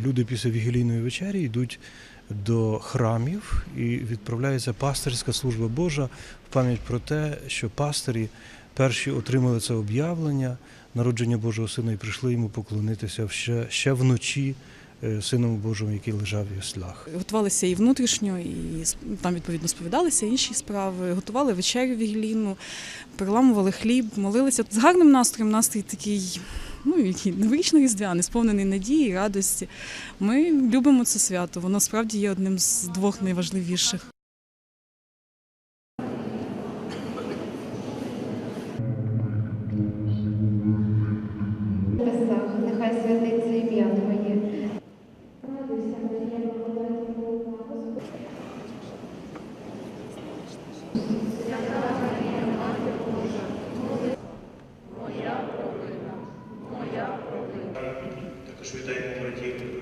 люди після вігілійної вечері йдуть до храмів і відправляється пастирська служба Божа в пам'ять про те, що пастирі перші отримали це об'явлення народження Божого Сина і прийшли йому поклонитися ще, ще вночі е, Сином Божому, який лежав в яслах. Готувалися і внутрішньо, і там відповідно сповідалися інші справи, готували вечерю вігілійну, переламували хліб, молилися з гарним настроєм. Настрій такий, ну і новорічний різдвяний, сповнений надії, і радості. Ми любимо це свято. Воно справді є одним з двох найважливіших. Нехай святиться ім'я Твоє. Швидаємо братів.